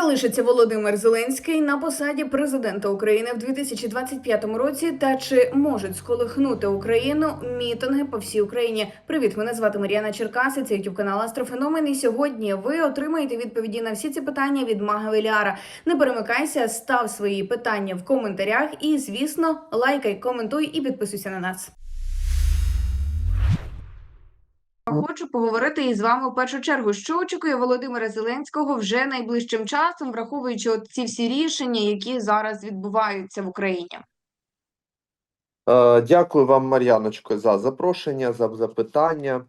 залишиться Володимир Зеленський на посаді президента України в 2025 році? Та чи можуть сколихнути Україну мітинги по всій Україні? Привіт, мене звати Мар'яна Черкаси. Це youtube канал Астрофеномен. І сьогодні ви отримаєте відповіді на всі ці питання від Мага Веліара. Не перемикайся, став свої питання в коментарях. І звісно, лайкай, коментуй і підписуйся на нас. Хочу поговорити із вами в першу чергу. Що очікує Володимира Зеленського вже найближчим часом, враховуючи ці всі рішення, які зараз відбуваються в Україні? Е, Дякую вам, Мар'яночко, за запрошення, за запитання.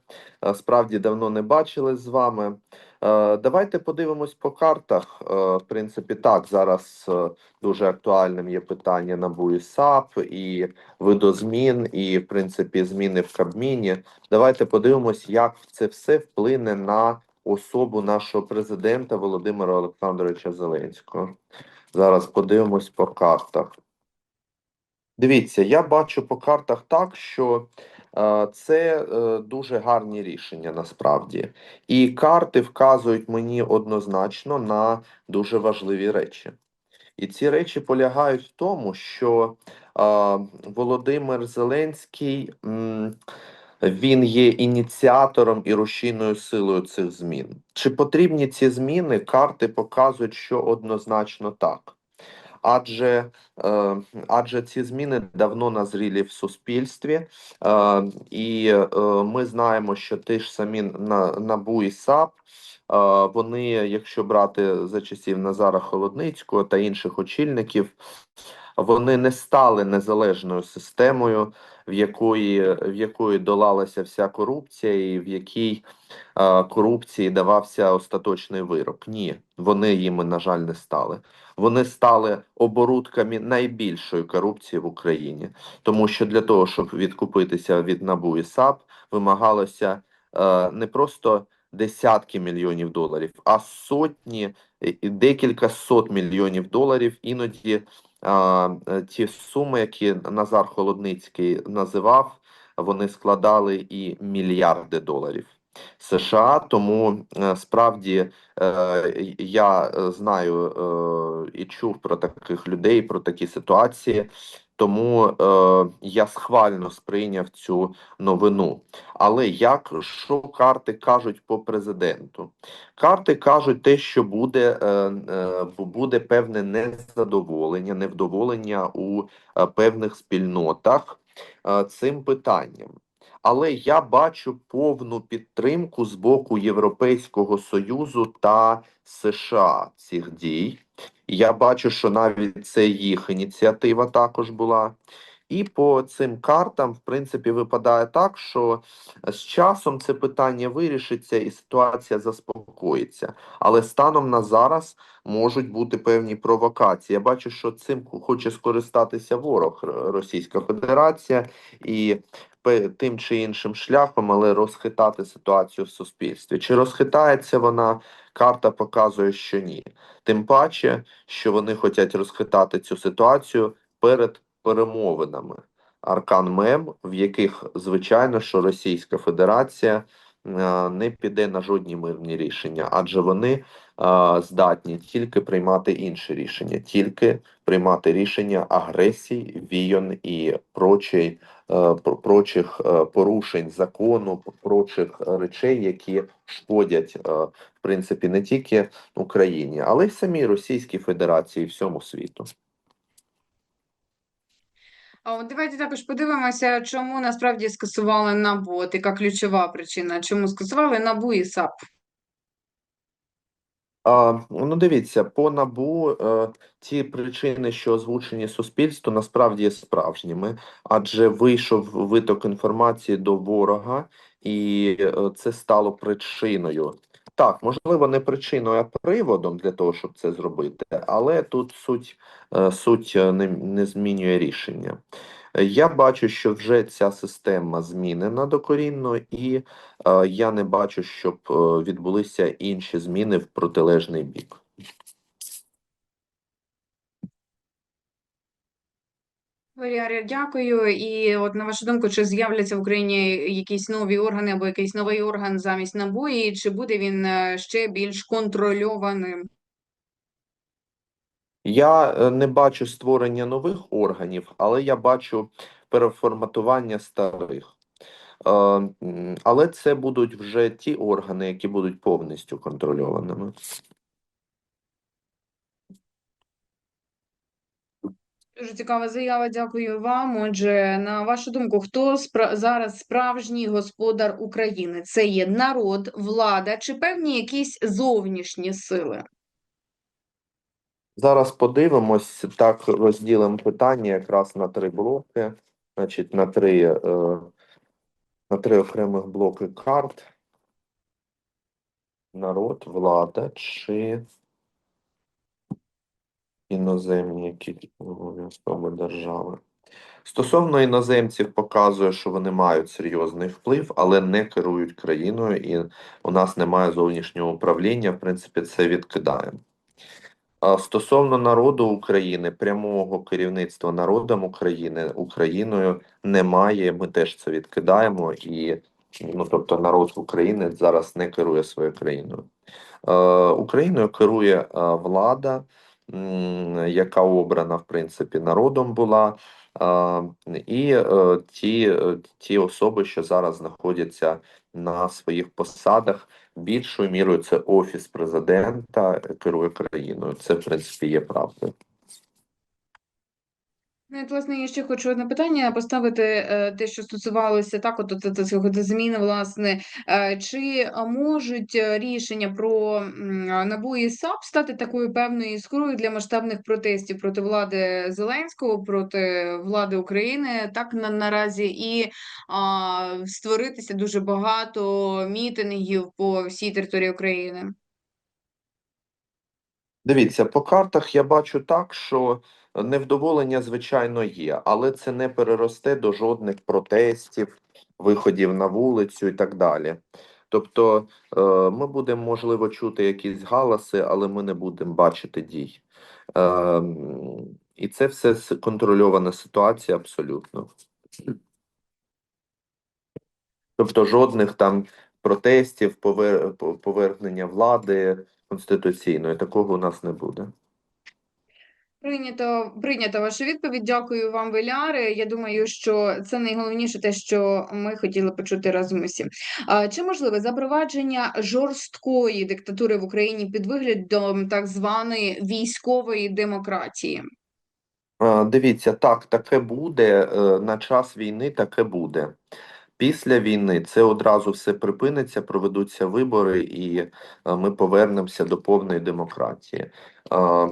Е, Справді давно не бачили з вами. Е, Давайте подивимось по картах. Е, В принципі, так, зараз е, дуже актуальним є питання НАБУ і САП, і видозмін, і, в принципі, зміни в Кабміні. Давайте подивимось, як це все вплине на особу нашого президента Володимира Олександровича Зеленського. Зараз подивимось по картах. Дивіться, я бачу по картах так, що це е, дуже гарні рішення насправді. І карти вказують мені однозначно на дуже важливі речі. І ці речі полягають в тому, що Володимир Зеленський він є ініціатором і рушійною силою цих змін. Чи потрібні ці зміни? Карти показують, що однозначно так. Адже, е, адже ці зміни давно назрілі в суспільстві, е, і е, ми знаємо, що ті ж самі НАБУ і САП, вони, якщо брати за часів Назара Холодницького та інших очільників, вони не стали незалежною системою, в якої, в якої долалася вся корупція, і в якій е, корупції давався остаточний вирок. Ні, вони їми, на жаль, не стали вони стали оборудками найбільшої корупції в Україні, тому що для того, щоб відкупитися від НАБУ і САП, вимагалося е, не просто десятки мільйонів доларів, а сотні декілька сот мільйонів доларів. Іноді ті суми, які Назар Холодницький називав, вони складали і мільярди доларів. США, тому е, справді е, я е, знаю е, і чув про таких людей, про такі ситуації, тому е, я схвально сприйняв цю новину. Але як що карти кажуть по президенту? Карти кажуть те, що буде, е, е, буде певне незадоволення, невдоволення у е, певних спільнотах е, цим питанням. Але я бачу повну підтримку з боку Європейського Союзу та США цих дій. Я бачу, що навіть це їх ініціатива також була. І по цим картам, в принципі, випадає так, що з часом це питання вирішиться і ситуація заспокоїться. Але станом на зараз можуть бути певні провокації. Я бачу, що цим хоче скористатися ворог Російська Федерація і тим чи іншим шляхом, але розхитати ситуацію в суспільстві. Чи розхитається вона? Карта показує, що ні. Тим паче, що вони хочуть розхитати цю ситуацію перед перемовинами. Аркан Мем, в яких звичайно, що Російська Федерація не піде на жодні мирні рішення, адже вони е, здатні тільки приймати інші рішення, тільки приймати рішення агресій, війн і прочий е, прочих е, порушень закону, прочих речей, які шкодять е, в принципі не тільки Україні, але й самій Російській Федерації і всьому світу. А давайте також подивимося, чому насправді скасували НАБУ, От яка ключова причина, чому скасували НАБУ і САП. А, ну, дивіться, по НАБУ е, ті причини, що озвучені суспільству, насправді є справжніми, адже вийшов виток інформації до ворога, і е, це стало причиною. Так, можливо, не причиною, а приводом для того, щоб це зробити, але тут суть, е, суть е, не, не змінює рішення. Я бачу, що вже ця система змінена докорінно, і е, я не бачу, щоб відбулися інші зміни в протилежний бік. Дякую. І от на вашу думку, чи з'являться в Україні якісь нові органи або якийсь новий орган замість НАБУ, і чи буде він е, ще більш контрольованим? Я е, не бачу створення нових органів, але я бачу переформатування старих. Е, Але це будуть вже ті органи, які будуть повністю контрольованими. Дуже цікава заява. Дякую вам. Отже, на вашу думку, хто спра- зараз справжній господар України? Це є народ, влада чи певні якісь зовнішні сили? Зараз подивимось, так розділимо питання якраз на три блоки, значить, на три, е, на три окремих блоки карт. Народ, влада чи іноземні обов'язково держави. Стосовно іноземців, показує, що вони мають серйозний вплив, але не керують країною, і у нас немає зовнішнього управління. В принципі, це відкидаємо. Стосовно народу України, прямого керівництва народом України, Україною немає. Ми теж це відкидаємо, і ну тобто народ України зараз не керує своєю країною. Е, Україною керує е, влада, яка обрана в принципі народом була. І е, ті, е, ті особи, що зараз знаходяться на своїх посадах, більшою мірою це офіс президента керує країною. Це в принципі є правдою. Ну, от, власне, я ще хочу одне питання поставити, е, те, що стосувалося так, от, цього зміни, власне, Е, чи можуть е, рішення про і САП стати такою певною іскрою для масштабних протестів проти влади Зеленського, проти влади України, так на наразі, і а, створитися дуже багато мітингів по всій території України? Дивіться, по картах я бачу так, що невдоволення, звичайно, є, але це не переросте до жодних протестів, виходів на вулицю і так далі. Тобто, е, ми будемо, можливо, чути якісь галаси, але ми не будемо бачити дій. Е, І це все контрольована ситуація абсолютно. Тобто жодних там протестів, повер... повернення влади конституційної, такого у нас не буде. Прийнято, прийнята ваша відповідь. Дякую вам, Веляри. Я думаю, що це найголовніше те, що ми хотіли почути разом усі. Чи можливе запровадження жорсткої диктатури в Україні під виглядом так званої військової демократії? Дивіться, так, таке буде е, на час війни, таке буде. Після війни це одразу все припиниться, проведуться вибори, і е, ми повернемося до повної демократії. Е,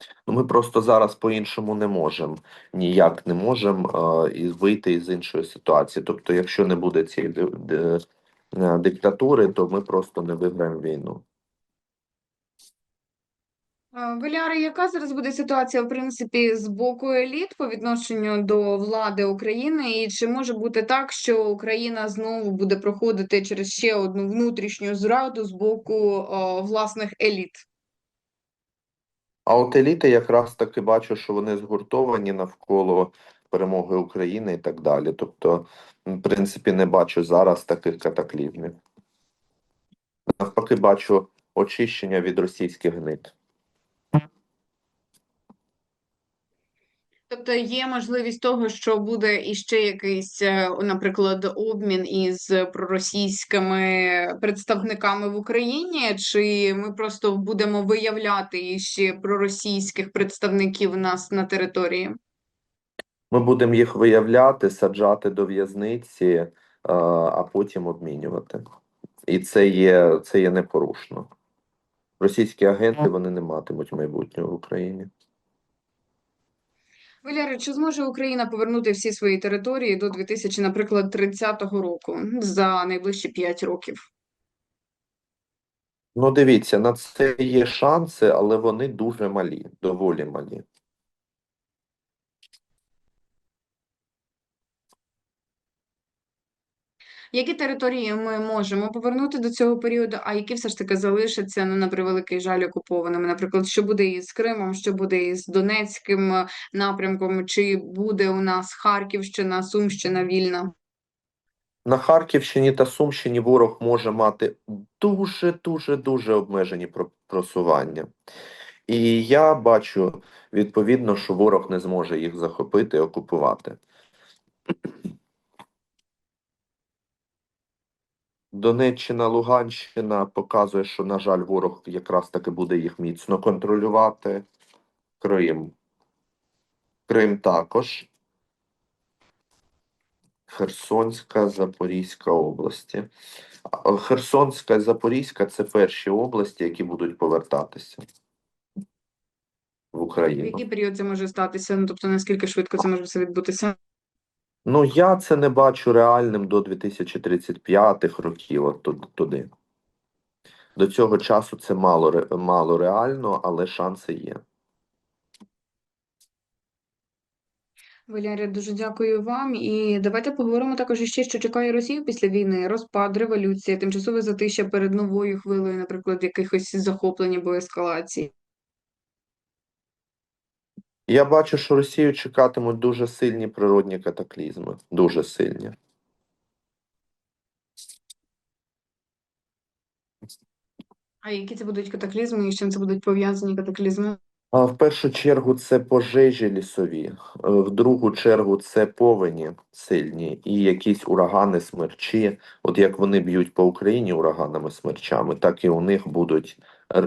Ну, ми просто зараз по-іншому не можемо, ніяк не можемо е, і вийти із іншої ситуації. Тобто, якщо не буде цієї е, диктатури, то ми просто не виграємо війну. А, Веляри, яка зараз буде ситуація, в принципі, з боку еліт по відношенню до влади України? І чи може бути так, що Україна знову буде проходити через ще одну внутрішню зраду з боку о, власних еліт? А от еліти якраз таки бачу, що вони згуртовані навколо перемоги України і так далі. Тобто, в принципі, не бачу зараз таких катаклізмів. Навпаки, бачу очищення від російських гнид. Тобто є можливість того, що буде іще якийсь, е, наприклад, обмін із проросійськими представниками в Україні, чи ми просто будемо виявляти іще проросійських представників у нас на території? Ми будемо їх виявляти, саджати до в'язниці, е, а потім обмінювати. І це є, це є непорушно. Російські агенти вони не матимуть майбутнього в Україні. Валяри, чи зможе Україна повернути всі свої території до 2000, наприклад, 30-го року за найближчі 5 років? Ну, дивіться, на це є шанси, але вони дуже малі, доволі малі. Які території ми можемо повернути до цього періоду, а які все ж таки залишаться ну, на превеликий жаль окупованими? Наприклад, що буде із Кримом, що буде із Донецьким е, напрямком, чи буде у нас Харківщина, Сумщина вільна? На Харківщині та Сумщині ворог може мати дуже, дуже, дуже обмежені просування. І я бачу відповідно, що ворог не зможе їх захопити окупувати. Донеччина, Луганщина показує, що, на жаль, ворог якраз таки буде їх міцно контролювати. Крим. Крим також. Херсонська, Запорізька області. Херсонська Запорізька це перші області, які будуть повертатися в Україну. В який період це може статися? Ну тобто наскільки швидко це може все відбутися? Ну, я це не бачу реальним до 2035 років, от туди. До цього часу це мало, мало реально, але шанси є. Валерія, дуже дякую вам. І давайте поговоримо також іще, що чекає Росію після війни, розпад, революція, тимчасове затища перед новою хвилею, наприклад, якихось захоплень або ескалації. Я бачу, що Росію чекатимуть дуже сильні природні катаклізми. Дуже сильні. А які це будуть катаклізми і з чим це будуть пов'язані катаклізми? А в першу чергу це пожежі лісові, е, в другу чергу це повені сильні і якісь урагани, смерчі. От як вони б'ють по Україні ураганами, смерчами, так і у них будуть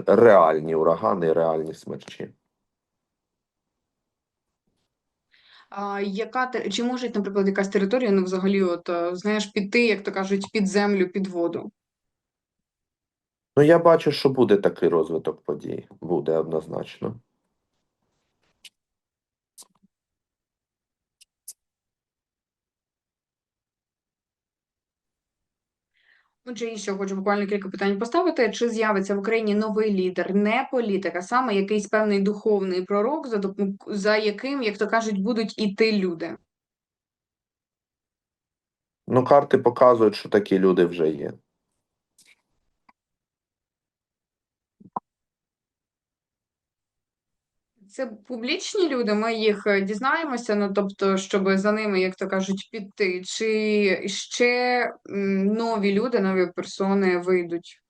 реальні урагани, реальні смерчі. А яка чи може, наприклад, якась територія, ну взагалі, от е, знаєш, піти, як то кажуть, під землю, під воду? Ну, я бачу, що буде такий розвиток подій. Буде однозначно. Отже, і ще хочу буквально кілька питань поставити. Чи з'явиться в Україні новий лідер, не політик, а саме якийсь певний духовний пророк, за, за яким, як то кажуть, будуть іти люди? Ну, карти показують, що такі люди вже є. Це публічні люди, ми їх е, дізнаємося, ну тобто, щоб за ними, як то кажуть, піти, чи ще нові люди, нові персони вийдуть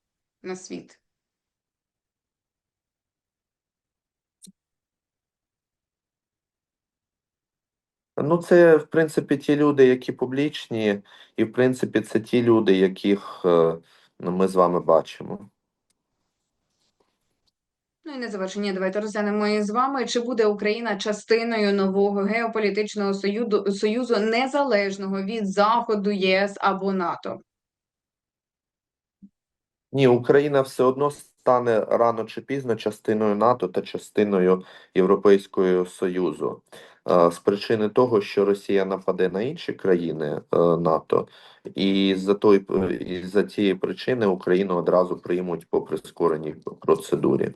на світ? Ну, це, в принципі, ті люди, які публічні, і, в принципі, це ті люди, яких е, ну, ми з вами бачимо. Ну і на завершення давайте розглянемо із вами, чи буде Україна частиною нового геополітичного союзу, союзу незалежного від Заходу, єС або НАТО? Ні, Україна все одно стане рано чи пізно частиною НАТО та частиною Європейського Союзу. Е, З причини того, що Росія нападе на інші країни е, НАТО, і за той і за цієї причини Україну одразу приймуть по прискореній процедурі.